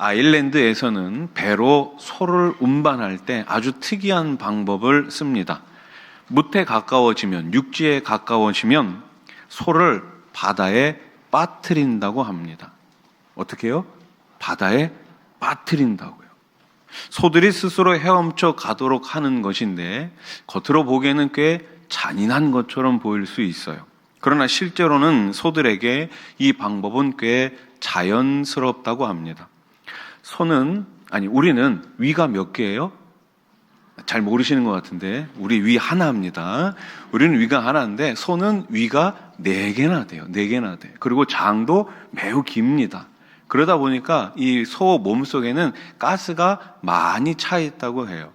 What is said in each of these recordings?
아일랜드에서는 배로 소를 운반할 때 아주 특이한 방법을 씁니다. 무태 가까워지면 육지에 가까워지면 소를 바다에 빠뜨린다고 합니다. 어떻게 해요? 바다에 빠뜨린다고요. 소들이 스스로 헤엄쳐 가도록 하는 것인데 겉으로 보기에는 꽤 잔인한 것처럼 보일 수 있어요. 그러나 실제로는 소들에게 이 방법은 꽤 자연스럽다고 합니다. 소는 아니 우리는 위가 몇 개예요? 잘 모르시는 것 같은데 우리 위 하나입니다. 우리는 위가 하나인데 소는 위가 네 개나 돼요. 네 개나 돼. 그리고 장도 매우 깁니다. 그러다 보니까 이 소 몸속에는 가스가 많이 차 있다고 해요.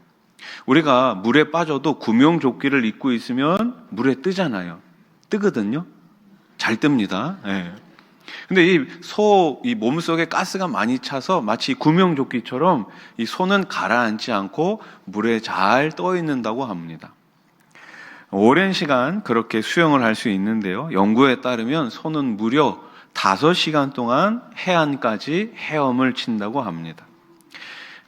우리가 물에 빠져도 구명조끼를 입고 있으면 물에 뜨잖아요. 뜨거든요. 잘 뜹니다. 예. 근데 이 소 이 몸속에 가스가 많이 차서 마치 구명조끼처럼 이 소는 가라앉지 않고 물에 잘 떠 있는다고 합니다. 오랜 시간 그렇게 수영을 할 수 있는데요. 연구에 따르면 소는 무려 5시간 동안 해안까지 헤엄을 친다고 합니다.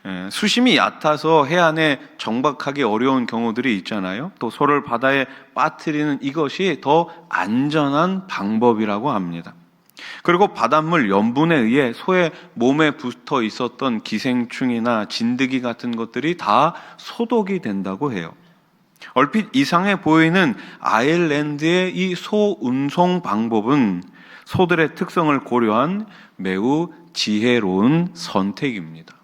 예, 수심이 얕아서 해안에 정박하기 어려운 경우들이 있잖아요. 또 소를 바다에 빠뜨리는 이것이 더 안전한 방법이라고 합니다. 그리고 바닷물 염분에 의해 소의 몸에 붙어 있었던 기생충이나 진드기 같은 것들이 다 소독이 된다고 해요. 얼핏 이상해 보이는 아일랜드의 이 소 운송 방법은 소들의 특성을 고려한 매우 지혜로운 선택입니다.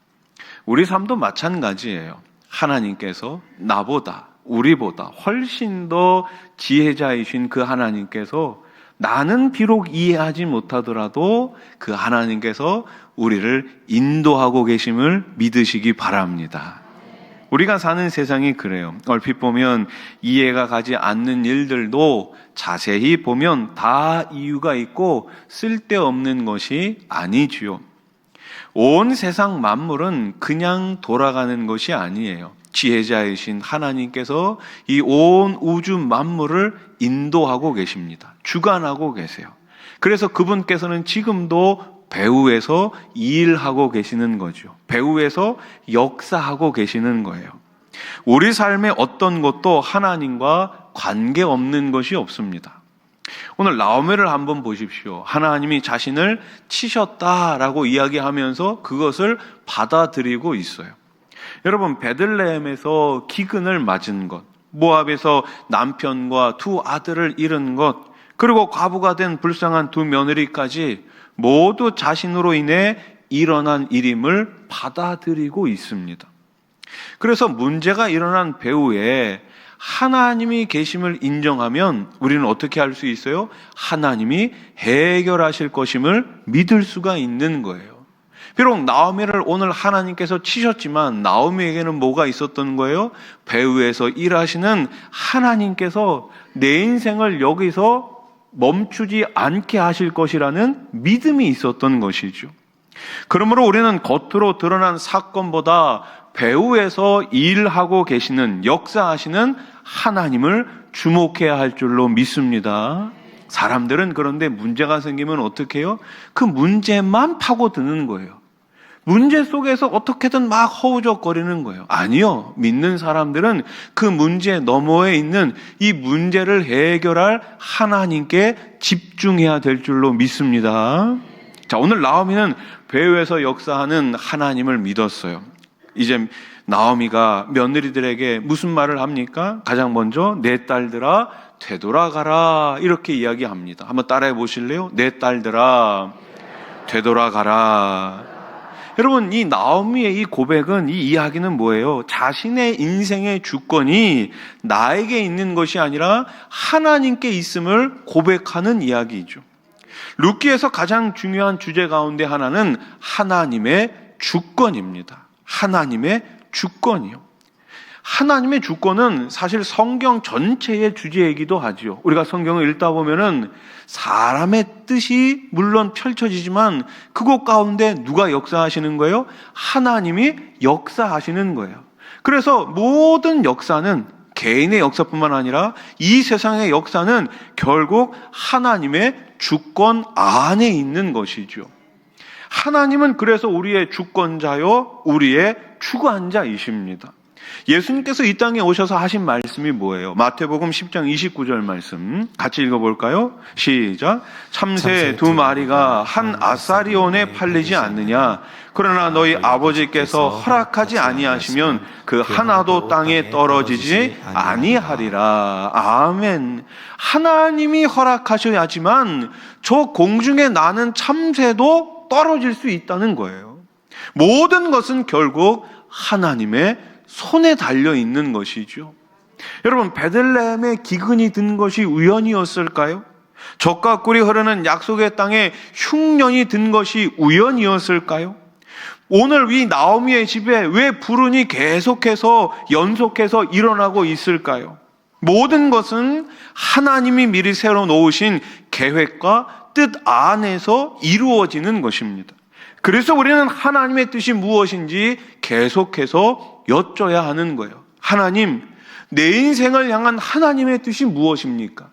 우리 삶도 마찬가지예요. 하나님께서 나보다, 우리보다 훨씬 더 지혜자이신 그 하나님께서 나는 비록 이해하지 못하더라도 그 하나님께서 우리를 인도하고 계심을 믿으시기 바랍니다. 우리가 사는 세상이 그래요. 얼핏 보면 이해가 가지 않는 일들도 자세히 보면 다 이유가 있고 쓸데없는 것이 아니지요. 온 세상 만물은 그냥 돌아가는 것이 아니에요. 지혜자이신 하나님께서 이 온 우주 만물을 인도하고 계십니다. 주관하고 계세요. 그래서 그분께서는 지금도 배후에서 일하고 계시는 거죠. 배후에서 역사하고 계시는 거예요. 우리 삶의 어떤 것도 하나님과 관계없는 것이 없습니다. 오늘 라오메를 한번 보십시오. 하나님이 자신을 치셨다라고 이야기하면서 그것을 받아들이고 있어요. 여러분 베들레헴에서 기근을 맞은 것, 모압에서 남편과 두 아들을 잃은 것, 그리고 과부가 된 불쌍한 두 며느리까지 모두 자신으로 인해 일어난 일임을 받아들이고 있습니다. 그래서 문제가 일어난 배후에 하나님이 계심을 인정하면 우리는 어떻게 할 수 있어요? 하나님이 해결하실 것임을 믿을 수가 있는 거예요. 비록 나오미를 오늘 하나님께서 치셨지만 나오미에게는 뭐가 있었던 거예요? 배후에서 일하시는 하나님께서 내 인생을 여기서 멈추지 않게 하실 것이라는 믿음이 있었던 것이죠. 그러므로 우리는 겉으로 드러난 사건보다 배후에서 일하고 계시는 역사하시는 하나님을 주목해야 할 줄로 믿습니다. 사람들은 그런데 문제가 생기면 어떻게 해요? 그 문제만 파고드는 거예요. 문제 속에서 어떻게든 막 허우적거리는 거예요. 아니요. 믿는 사람들은 그 문제 너머에 있는 이 문제를 해결할 하나님께 집중해야 될 줄로 믿습니다. 자, 오늘 나오미는 배후에서 역사하는 하나님을 믿었어요. 이제 나오미가 며느리들에게 무슨 말을 합니까? 가장 먼저 내 딸들아 되돌아가라 이렇게 이야기합니다. 한번 따라해 보실래요? 내 딸들아 되돌아가라. 여러분 이 나오미의 이 고백은 이 이야기는 뭐예요? 자신의 인생의 주권이 나에게 있는 것이 아니라 하나님께 있음을 고백하는 이야기죠. 루키에서 가장 중요한 주제 가운데 하나는 하나님의 주권입니다. 하나님의 주권이요. 하나님의 주권은 사실 성경 전체의 주제이기도 하지요. 우리가 성경을 읽다 보면은 사람의 뜻이 물론 펼쳐지지만 그곳 가운데 누가 역사하시는 거예요? 하나님이 역사하시는 거예요. 그래서 모든 역사는 개인의 역사뿐만 아니라 이 세상의 역사는 결국 하나님의 주권 안에 있는 것이죠. 하나님은 그래서 우리의 주권자요, 우리의 추구한 자이십니다. 예수님께서 이 땅에 오셔서 하신 말씀이 뭐예요? 마태복음 10장 29절 말씀 같이 읽어볼까요? 시작. 참새 두 마리가 한 아사리온에 팔리지 않느냐? 그러나 너희 아버지께서 허락하지 아니하시면 그 하나도 땅에 떨어지지 아니하리라. 아멘. 하나님이 허락하셔야지만 저 공중에 나는 참새도 떨어질 수 있다는 거예요. 모든 것은 결국 하나님의 손에 달려 있는 것이죠. 여러분, 베들레헴에 기근이 든 것이 우연이었을까요? 적과 꿀이 흐르는 약속의 땅에 흉년이 든 것이 우연이었을까요? 오늘 이 나오미의 집에 왜 불운이 계속해서 연속해서 일어나고 있을까요? 모든 것은 하나님이 미리 세워 놓으신 계획과 뜻 안에서 이루어지는 것입니다. 그래서 우리는 하나님의 뜻이 무엇인지 계속해서 여쭤야 하는 거예요. 하나님, 내 인생을 향한 하나님의 뜻이 무엇입니까?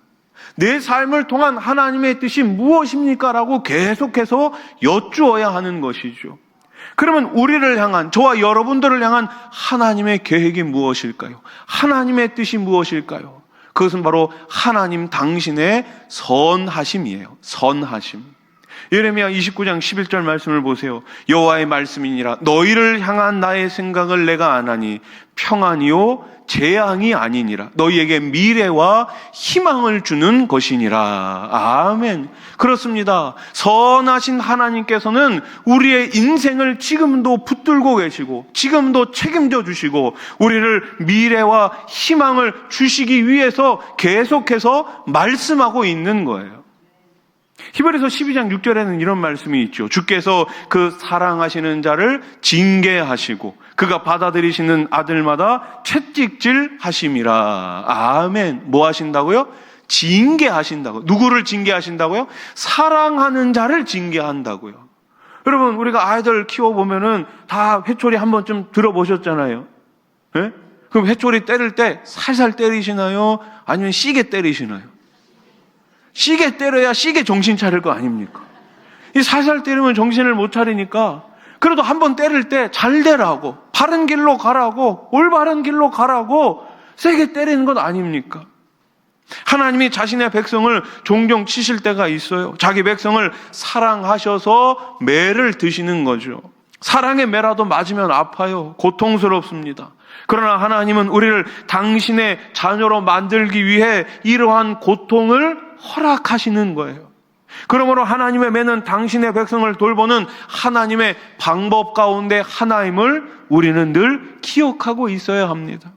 내 삶을 통한 하나님의 뜻이 무엇입니까? 라고 계속해서 여쭈어야 하는 것이죠. 그러면 우리를 향한, 저와 여러분들을 향한 하나님의 계획이 무엇일까요? 하나님의 뜻이 무엇일까요? 그것은 바로 하나님 당신의 선하심이에요. 선하심. 예레미야 29장 11절 말씀을 보세요. 여호와의 말씀이니라 너희를 향한 나의 생각을 내가 안하니 평안이요 재앙이 아니니라 너희에게 미래와 희망을 주는 것이니라. 아멘. 그렇습니다. 선하신 하나님께서는 우리의 인생을 지금도 붙들고 계시고 지금도 책임져 주시고 우리를 미래와 희망을 주시기 위해서 계속해서 말씀하고 있는 거예요. 히브리서 12장 6절에는 이런 말씀이 있죠. 주께서 그 사랑하시는 자를 징계하시고 그가 받아들이시는 아들마다 채찍질 하심이라. 아멘. 뭐 하신다고요? 징계하신다고. 누구를 징계하신다고요? 사랑하는 자를 징계한다고요. 여러분, 우리가 아이들 키워보면은 다 회초리 한 번쯤 들어보셨잖아요. 예? 그럼 회초리 때릴 때 살살 때리시나요? 아니면 시게 때리시나요? 시계 때려야 시계 정신 차릴 거 아닙니까? 이 살살 때리면 정신을 못 차리니까 그래도 한 번 때릴 때 잘 되라고 바른 길로 가라고 올바른 길로 가라고 세게 때리는 것 아닙니까? 하나님이 자신의 백성을 종종 치실 때가 있어요. 자기 백성을 사랑하셔서 매를 드시는 거죠. 사랑의 매라도 맞으면 아파요. 고통스럽습니다. 그러나 하나님은 우리를 당신의 자녀로 만들기 위해 이러한 고통을 허락하시는 거예요. 그러므로 하나님의 매는 당신의 백성을 돌보는 하나님의 방법 가운데 하나임을 우리는 늘 기억하고 있어야 합니다.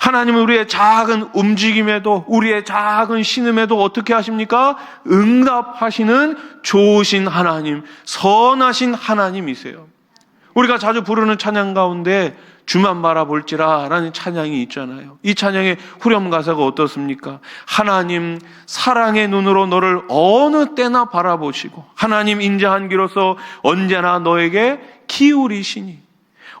하나님은 우리의 작은 움직임에도 우리의 작은 신음에도 어떻게 하십니까? 응답하시는 좋으신 하나님, 선하신 하나님이세요. 우리가 자주 부르는 찬양 가운데 주만 바라볼지라 라는 찬양이 있잖아요. 이 찬양의 후렴 가사가 어떻습니까? 하나님 사랑의 눈으로 너를 어느 때나 바라보시고 하나님 인자한 기로서 언제나 너에게 기울이시니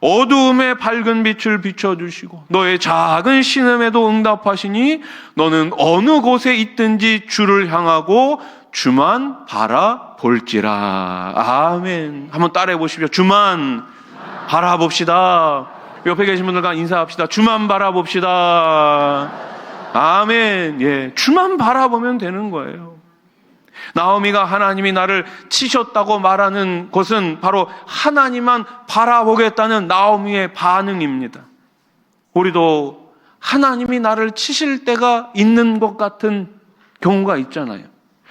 어두움에 밝은 빛을 비춰주시고 너의 작은 신음에도 응답하시니 너는 어느 곳에 있든지 주를 향하고 주만 바라볼지라. 아멘. 한번 따라해 보십시오. 주만 바라봅시다. 옆에 계신 분들과 인사합시다. 주만 바라봅시다. 아멘. 예. 주만 바라보면 되는 거예요. 나오미가 하나님이 나를 치셨다고 말하는 것은 바로 하나님만 바라보겠다는 나오미의 반응입니다. 우리도 하나님이 나를 치실 때가 있는 것 같은 경우가 있잖아요.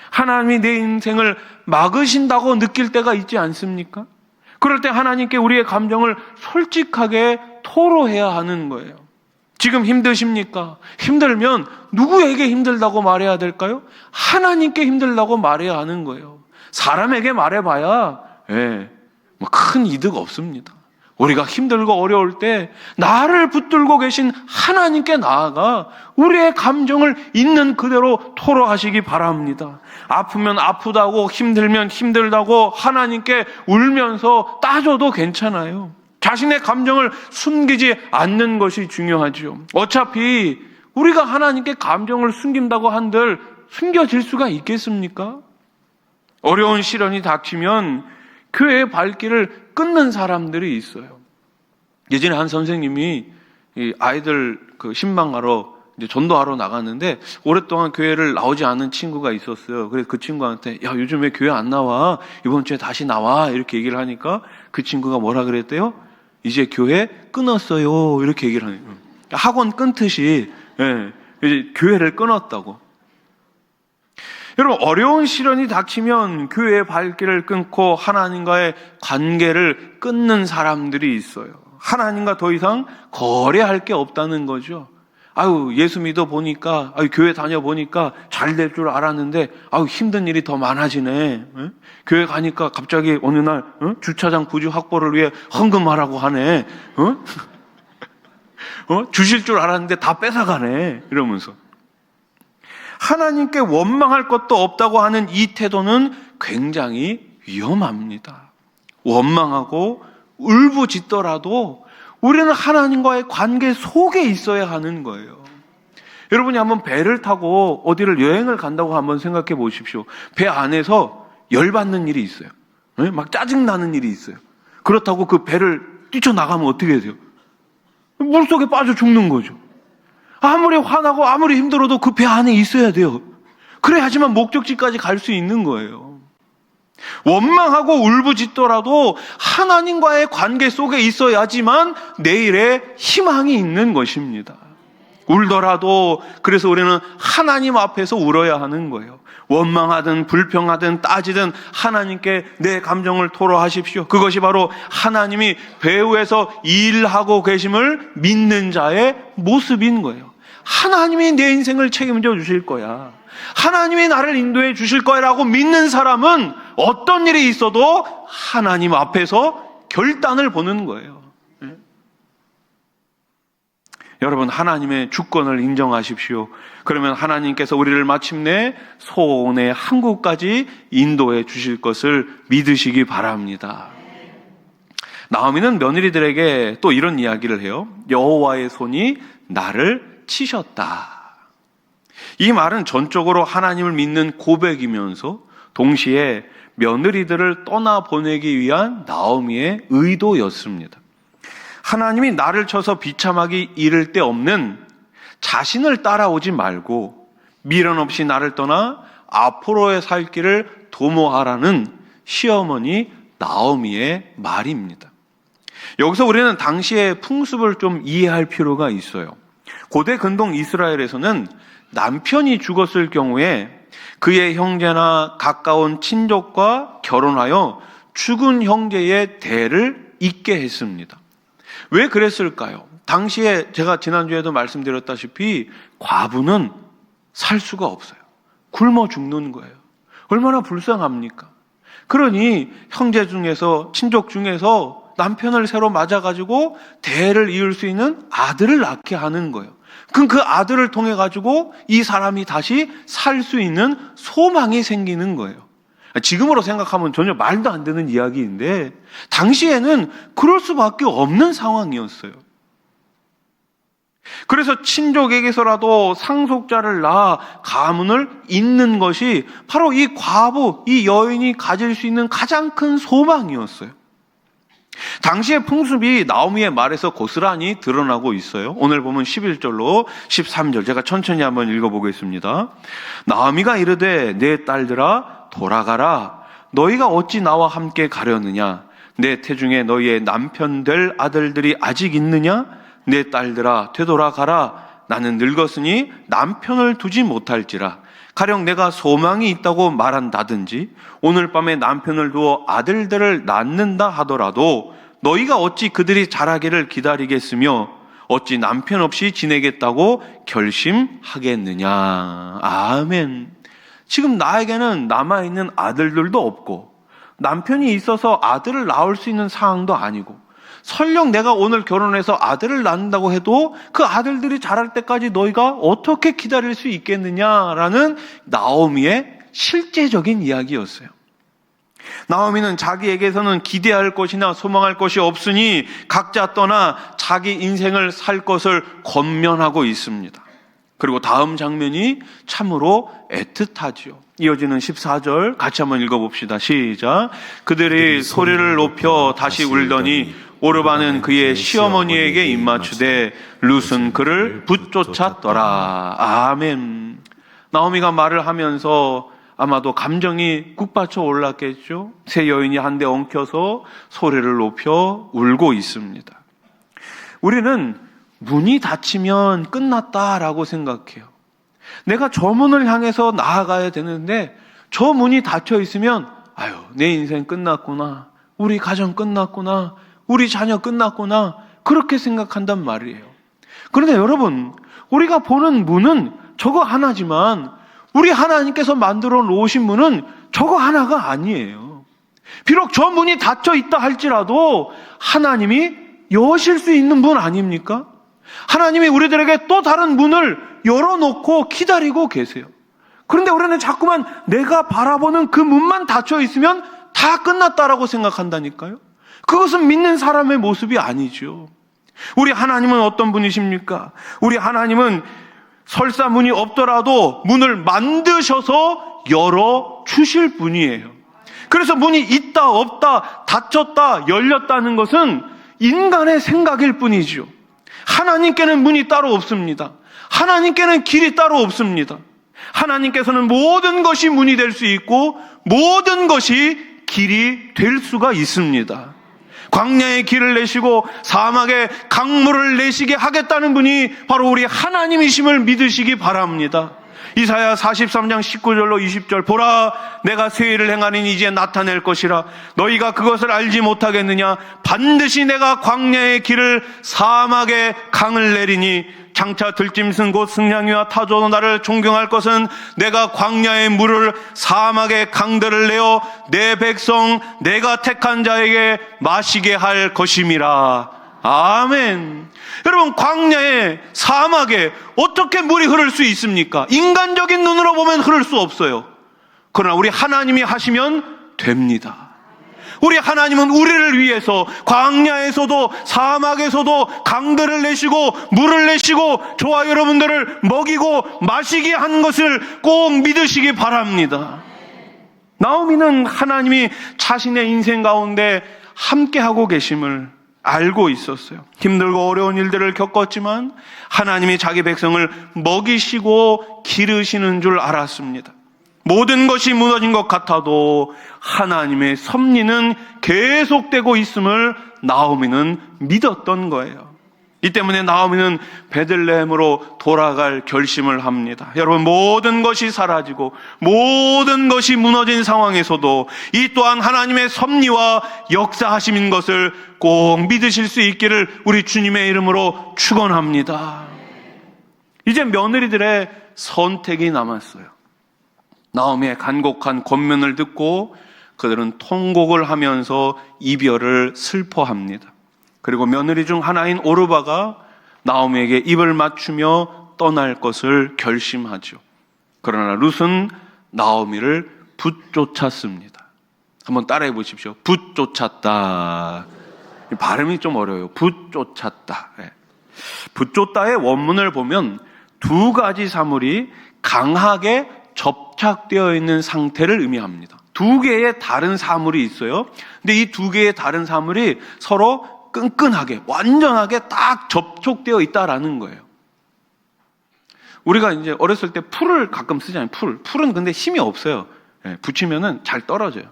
하나님이 내 인생을 막으신다고 느낄 때가 있지 않습니까? 그럴 때 하나님께 우리의 감정을 솔직하게 토로해야 하는 거예요. 지금 힘드십니까? 힘들면 누구에게 힘들다고 말해야 될까요? 하나님께 힘들다고 말해야 하는 거예요. 사람에게 말해봐야, 예, 뭐큰 이득 없습니다. 우리가 힘들고 어려울 때 나를 붙들고 계신 하나님께 나아가 우리의 감정을 있는 그대로 토로하시기 바랍니다. 아프면 아프다고 힘들면 힘들다고 하나님께 울면서 따져도 괜찮아요. 자신의 감정을 숨기지 않는 것이 중요하죠. 어차피 우리가 하나님께 감정을 숨긴다고 한들 숨겨질 수가 있겠습니까? 어려운 시련이 닥치면 교회의 발길을 끊는 사람들이 있어요. 예전에 한 선생님이 이 아이들 그 신방하러 이제 전도하러 나갔는데 오랫동안 교회를 나오지 않은 친구가 있었어요. 그래서 그 친구한테 야 요즘 왜 교회 안 나와? 이번 주에 다시 나와 이렇게 얘기를 하니까 그 친구가 뭐라 그랬대요? 이제 교회 끊었어요 이렇게 얘기를 하는. 학원 끊듯이 예, 이제 교회를 끊었다고. 여러분 어려운 시련이 닥치면 교회의 발길을 끊고 하나님과의 관계를 끊는 사람들이 있어요. 하나님과 더 이상 거래할 게 없다는 거죠. 아유 예수 믿어 보니까 아유 교회 다녀 보니까 잘 될 줄 알았는데 아유 힘든 일이 더 많아지네. 예? 교회 가니까 갑자기 어느 날 어? 주차장 부지 확보를 위해 헌금하라고 하네. 어? 어? 주실 줄 알았는데 다 뺏어가네. 이러면서 하나님께 원망할 것도 없다고 하는 이 태도는 굉장히 위험합니다. 원망하고 울부짖더라도 우리는 하나님과의 관계 속에 있어야 하는 거예요. 여러분이 한번 배를 타고 어디를 여행을 간다고 한번 생각해 보십시오. 배 안에서 열받는 일이 있어요. 네? 막 짜증나는 일이 있어요. 그렇다고 그 배를 뛰쳐나가면 어떻게 돼요? 물속에 빠져 죽는 거죠. 아무리 화나고 아무리 힘들어도 그 배 안에 있어야 돼요. 그래야지만 목적지까지 갈 수 있는 거예요. 원망하고 울부짖더라도 하나님과의 관계 속에 있어야지만 내일의 희망이 있는 것입니다. 울더라도 그래서 우리는 하나님 앞에서 울어야 하는 거예요. 원망하든 불평하든 따지든 하나님께 내 감정을 토로하십시오. 그것이 바로 하나님이 배후에서 일하고 계심을 믿는 자의 모습인 거예요. 하나님이 내 인생을 책임져 주실 거야. 하나님이 나를 인도해 주실 거야라고 믿는 사람은 어떤 일이 있어도 하나님 앞에서 결단을 보는 거예요. 예? 여러분, 하나님의 주권을 인정하십시오. 그러면 하나님께서 우리를 마침내 소원의 항구까지 인도해 주실 것을 믿으시기 바랍니다. 나오미는 며느리들에게 또 이런 이야기를 해요. 여호와의 손이 나를 치셨다. 이 말은 전적으로 하나님을 믿는 고백이면서 동시에 며느리들을 떠나 보내기 위한 나오미의 의도였습니다. 하나님이 나를 쳐서 비참하기 이를 데 없는 자신을 따라오지 말고 미련 없이 나를 떠나 앞으로의 살 길을 도모하라는 시어머니 나오미의 말입니다. 여기서 우리는 당시의 풍습을 좀 이해할 필요가 있어요. 고대 근동 이스라엘에서는 남편이 죽었을 경우에 그의 형제나 가까운 친족과 결혼하여 죽은 형제의 대를 잇게 했습니다. 왜 그랬을까요? 당시에 제가 지난주에도 말씀드렸다시피 과부는 살 수가 없어요. 굶어 죽는 거예요. 얼마나 불쌍합니까? 그러니 형제 중에서, 친족 중에서 남편을 새로 맞아가지고 대를 이을 수 있는 아들을 낳게 하는 거예요. 그럼 그 아들을 통해 가지고 이 사람이 다시 살 수 있는 소망이 생기는 거예요. 지금으로 생각하면 전혀 말도 안 되는 이야기인데 당시에는 그럴 수밖에 없는 상황이었어요. 그래서 친족에게서라도 상속자를 낳아 가문을 잇는 것이 바로 이 과부, 이 여인이 가질 수 있는 가장 큰 소망이었어요. 당시의 풍습이 나오미의 말에서 고스란히 드러나고 있어요. 오늘 보면 11절로 13절. 제가 천천히 한번 읽어보겠습니다. 나오미가 이르되 내 딸들아 돌아가라. 너희가 어찌 나와 함께 가려느냐? 내 태중에 너희의 남편 될 아들들이 아직 있느냐? 내 딸들아 되돌아가라. 나는 늙었으니 남편을 두지 못할지라 가령 내가 소망이 있다고 말한다든지 오늘 밤에 남편을 두어 아들들을 낳는다 하더라도 너희가 어찌 그들이 자라기를 기다리겠으며 어찌 남편 없이 지내겠다고 결심하겠느냐. 아멘. 지금 나에게는 남아있는 아들들도 없고 남편이 있어서 아들을 낳을 수 있는 상황도 아니고 설령 내가 오늘 결혼해서 아들을 낳는다고 해도 그 아들들이 자랄 때까지 너희가 어떻게 기다릴 수 있겠느냐라는 나오미의 실제적인 이야기였어요. 나오미는 자기에게서는 기대할 것이나 소망할 것이 없으니 각자 떠나 자기 인생을 살 것을 권면하고 있습니다. 그리고 다음 장면이 참으로 애틋하지요. 이어지는 14절 같이 한번 읽어봅시다. 시작. 그들이 소리를 높여 다시 울더니 오르바는 그의 시어머니에게 입맞추되 룻은 그를 붙쫓았더라. 아멘. 나오미가 말을 하면서 아마도 감정이 꾹받쳐 올랐겠죠. 새 여인이 한대 엉켜서 소리를 높여 울고 있습니다. 우리는 문이 닫히면 끝났다라고 생각해요. 내가 저 문을 향해서 나아가야 되는데 저 문이 닫혀 있으면 아유, 내 인생 끝났구나. 우리 가정 끝났구나. 우리 자녀 끝났구나. 그렇게 생각한단 말이에요. 그런데 여러분, 우리가 보는 문은 저거 하나지만 우리 하나님께서 만들어 놓으신 문은 저거 하나가 아니에요. 비록 저 문이 닫혀 있다 할지라도 하나님이 여실 수 있는 문 아닙니까? 하나님이 우리들에게 또 다른 문을 열어놓고 기다리고 계세요. 그런데 우리는 자꾸만 내가 바라보는 그 문만 닫혀 있으면 다 끝났다라고 생각한다니까요. 그것은 믿는 사람의 모습이 아니죠. 우리 하나님은 어떤 분이십니까? 우리 하나님은 설사 문이 없더라도 문을 만드셔서 열어 주실 분이에요. 그래서 문이 있다, 없다, 닫혔다, 열렸다는 것은 인간의 생각일 뿐이죠. 하나님께는 문이 따로 없습니다. 하나님께는 길이 따로 없습니다. 하나님께서는 모든 것이 문이 될 수 있고 모든 것이 길이 될 수가 있습니다. 광야의 길을 내시고 사막에 강물을 내시게 하겠다는 분이 바로 우리 하나님이심을 믿으시기 바랍니다. 이사야 43장 19절로 20절 보라 내가 새 일을 행하니 이제 나타낼 것이라. 너희가 그것을 알지 못하겠느냐? 반드시 내가 광야의 길을 사막에 강을 내리니 장차 들짐승 곧 승냥이와 타조도 나를 존경할 것은 내가 광야의 물을 사막의 강들을 내어 내 백성 내가 택한 자에게 마시게 할 것임이라 아멘. 여러분, 광야에, 사막에 어떻게 물이 흐를 수 있습니까? 인간적인 눈으로 보면 흐를 수 없어요. 그러나 우리 하나님이 하시면 됩니다. 우리 하나님은 우리를 위해서 광야에서도 사막에서도 강들을 내시고 물을 내시고 저와 여러분들을 먹이고 마시게 한 것을 꼭 믿으시기 바랍니다. 나오미는 하나님이 자신의 인생 가운데 함께하고 계심을 알고 있었어요. 힘들고 어려운 일들을 겪었지만 하나님이 자기 백성을 먹이시고 기르시는 줄 알았습니다. 모든 것이 무너진 것 같아도 하나님의 섭리는 계속되고 있음을 나오미는 믿었던 거예요. 이 때문에 나오미는 베들레헴으로 돌아갈 결심을 합니다. 여러분 모든 것이 사라지고 모든 것이 무너진 상황에서도 이 또한 하나님의 섭리와 역사하심인 것을 꼭 믿으실 수 있기를 우리 주님의 이름으로 축원합니다. 이제 며느리들의 선택이 남았어요. 나오미의 간곡한 권면을 듣고 그들은 통곡을 하면서 이별을 슬퍼합니다. 그리고 며느리 중 하나인 오르바가 나오미에게 입을 맞추며 떠날 것을 결심하죠. 그러나 룻은 나오미를 붙쫓았습니다. 한번 따라해 보십시오. 붙쫓았다. 발음이 좀 어려워요. 붙쫓았다. 네. 붙쫓다의 원문을 보면 두 가지 사물이 강하게 접착되어 있는 상태를 의미합니다. 두 개의 다른 사물이 있어요. 근데 이 두 개의 다른 사물이 서로 끈끈하게, 완전하게 딱 접촉되어 있다라는 거예요. 우리가 이제 어렸을 때 풀을 가끔 쓰잖아요. 풀. 풀은 근데 힘이 없어요. 예, 붙이면은 잘 떨어져요.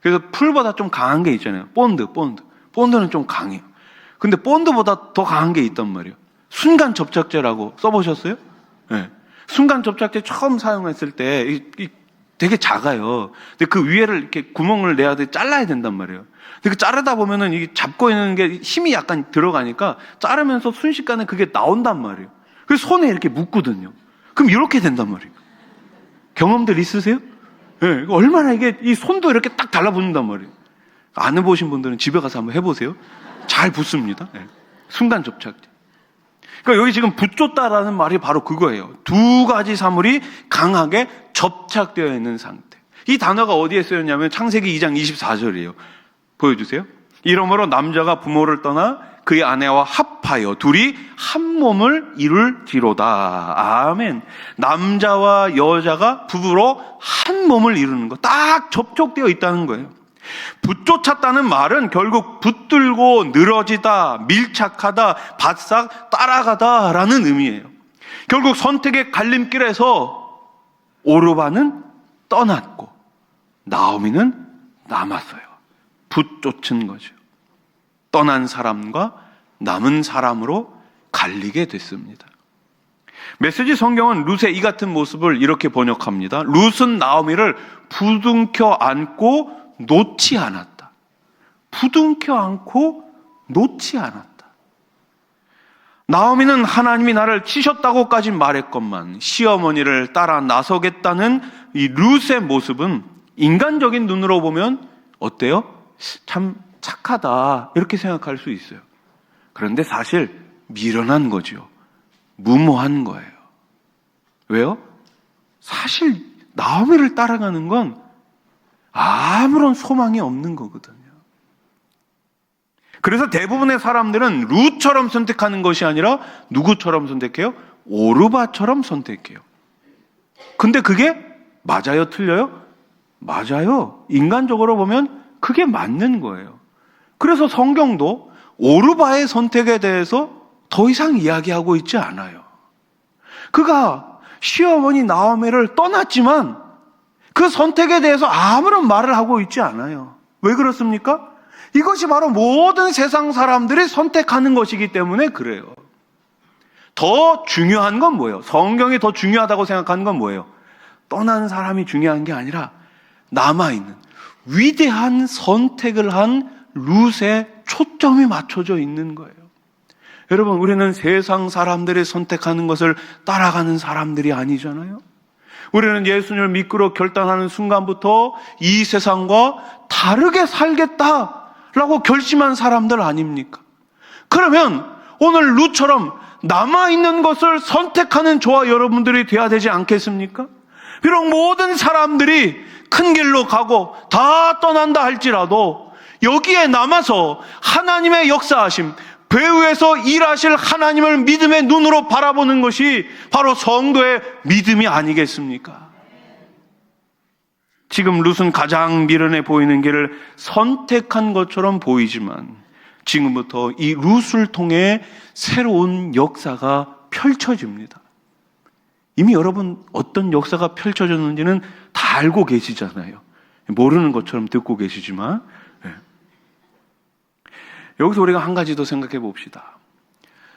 그래서 풀보다 좀 강한 게 있잖아요. 본드, 본드. 본드는 좀 강해요. 근데 본드보다 더 강한 게 있단 말이에요. 순간 접착제라고 써보셨어요? 예. 순간 접착제 처음 사용했을 때 이, 이 되게 작아요. 근데 그 위에를 이렇게 구멍을 내야 돼, 잘라야 된단 말이에요. 근데 그 자르다 보면은 이게 잡고 있는 게 힘이 약간 들어가니까 자르면서 순식간에 그게 나온단 말이에요. 그래서 손에 이렇게 묶거든요. 그럼 이렇게 된단 말이에요. 경험들 있으세요? 예, 네, 얼마나 이게 이 손도 이렇게 딱 달라붙는단 말이에요. 안 해보신 분들은 집에 가서 한번 해보세요. 잘 붙습니다. 네. 순간 접착제. 그러니까 여기 지금 붙줬다라는 말이 바로 그거예요. 두 가지 사물이 강하게 접착되어 있는 상태. 이 단어가 어디에 쓰였냐면 창세기 2장 24절이에요. 보여주세요. 이러므로 남자가 부모를 떠나 그의 아내와 합하여 둘이 한 몸을 이룰지로다. 아멘. 남자와 여자가 부부로 한 몸을 이루는 거. 딱 접촉되어 있다는 거예요. 붙쫓았다는 말은 결국 붙들고 늘어지다, 밀착하다, 바싹 따라가다라는 의미예요. 결국 선택의 갈림길에서 오르바는 떠났고 나오미는 남았어요. 붙쫓은 거죠. 떠난 사람과 남은 사람으로 갈리게 됐습니다. 메시지 성경은 룻의 이 같은 모습을 이렇게 번역합니다. 룻은 나오미를 부둥켜 안고 놓지 않았다. 부둥켜 안고 놓지 않았다. 나오미는 하나님이 나를 치셨다고까지 말했건만 시어머니를 따라 나서겠다는 이 룻의 모습은 인간적인 눈으로 보면 어때요? 참 착하다. 이렇게 생각할 수 있어요. 그런데 사실 미련한 거죠. 무모한 거예요. 왜요? 사실 나오미를 따라가는 건 아무런 소망이 없는 거거든요. 그래서 대부분의 사람들은 루처럼 선택하는 것이 아니라 누구처럼 선택해요? 오르바처럼 선택해요. 근데 그게 맞아요? 틀려요? 맞아요. 인간적으로 보면 그게 맞는 거예요. 그래서 성경도 오르바의 선택에 대해서 더 이상 이야기하고 있지 않아요. 그가 시어머니 나오미를 떠났지만 그 선택에 대해서 아무런 말을 하고 있지 않아요. 왜 그렇습니까? 이것이 바로 모든 세상 사람들이 선택하는 것이기 때문에 그래요. 더 중요한 건 뭐예요? 성경이 더 중요하다고 생각하는 건 뭐예요? 떠난 사람이 중요한 게 아니라 남아있는 위대한 선택을 한 룻에 초점이 맞춰져 있는 거예요. 여러분, 우리는 세상 사람들이 선택하는 것을 따라가는 사람들이 아니잖아요. 우리는 예수님을 믿기로 결단하는 순간부터 이 세상과 다르게 살겠다 라고 결심한 사람들 아닙니까? 그러면 오늘 룻처럼 남아있는 것을 선택하는 저와 여러분들이 돼야 되지 않겠습니까? 비록 모든 사람들이 큰 길로 가고 다 떠난다 할지라도 여기에 남아서 하나님의 역사하심, 배후에서 일하실 하나님을 믿음의 눈으로 바라보는 것이 바로 성도의 믿음이 아니겠습니까? 지금 룻은 가장 미련해 보이는 길을 선택한 것처럼 보이지만 지금부터 이 룻을 통해 새로운 역사가 펼쳐집니다. 이미 여러분 어떤 역사가 펼쳐졌는지는 다 알고 계시잖아요. 모르는 것처럼 듣고 계시지만 예. 여기서 우리가 한 가지 더 생각해 봅시다.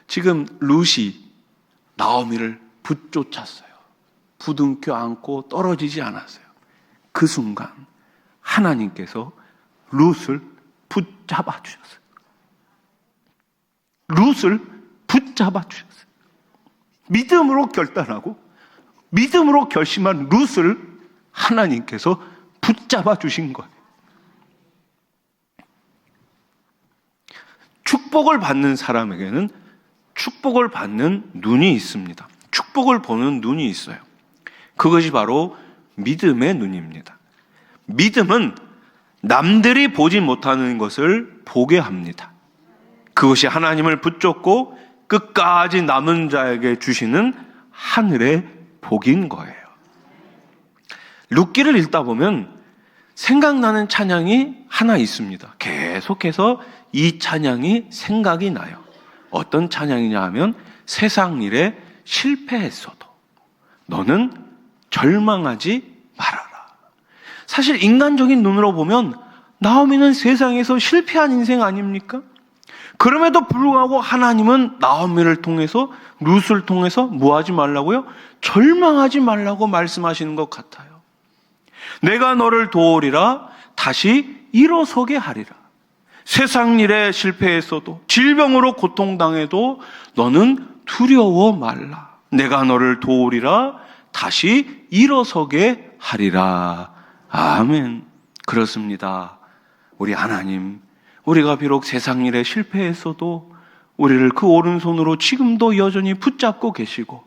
지금 룻이 나오미를 붙쫓았어요. 부둥켜 안고 떨어지지 않았어요. 그 순간 하나님께서 룻을 붙잡아 주셨어요. 룻을 붙잡아 주셨어요. 믿음으로 결단하고 믿음으로 결심한 룻을 하나님께서 붙잡아 주신 거예요. 축복을 받는 사람에게는 축복을 받는 눈이 있습니다. 축복을 보는 눈이 있어요. 그것이 바로 믿음의 눈입니다. 믿음은 남들이 보지 못하는 것을 보게 합니다. 그것이 하나님을 붙잡고 끝까지 남은 자에게 주시는 하늘의 복인 거예요. 룻기를 읽다 보면 생각나는 찬양이 하나 있습니다. 계속해서 이 찬양이 생각이 나요. 어떤 찬양이냐 하면 세상 일에 실패했어도 너는 절망하지 말아라. 사실 인간적인 눈으로 보면 나오미는 세상에서 실패한 인생 아닙니까? 그럼에도 불구하고 하나님은 나오미를 통해서 룻을 통해서 뭐 하지 말라고요? 절망하지 말라고 말씀하시는 것 같아요. 내가 너를 도우리라 다시 일어서게 하리라. 세상 일에 실패했어도 질병으로 고통당해도 너는 두려워 말라. 내가 너를 도우리라 다시 일어서게 하리라. 아멘. 그렇습니다. 우리 하나님, 우리가 비록 세상 일에 실패했어도 우리를 그 오른손으로 지금도 여전히 붙잡고 계시고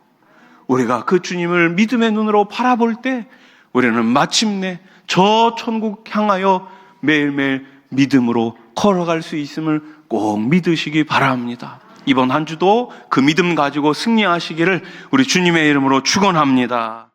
우리가 그 주님을 믿음의 눈으로 바라볼 때 우리는 마침내 저 천국 향하여 매일매일 믿음으로 걸어갈 수 있음을 꼭 믿으시기 바랍니다. 이번 한 주도 그 믿음 가지고 승리하시기를 우리 주님의 이름으로 축원합니다.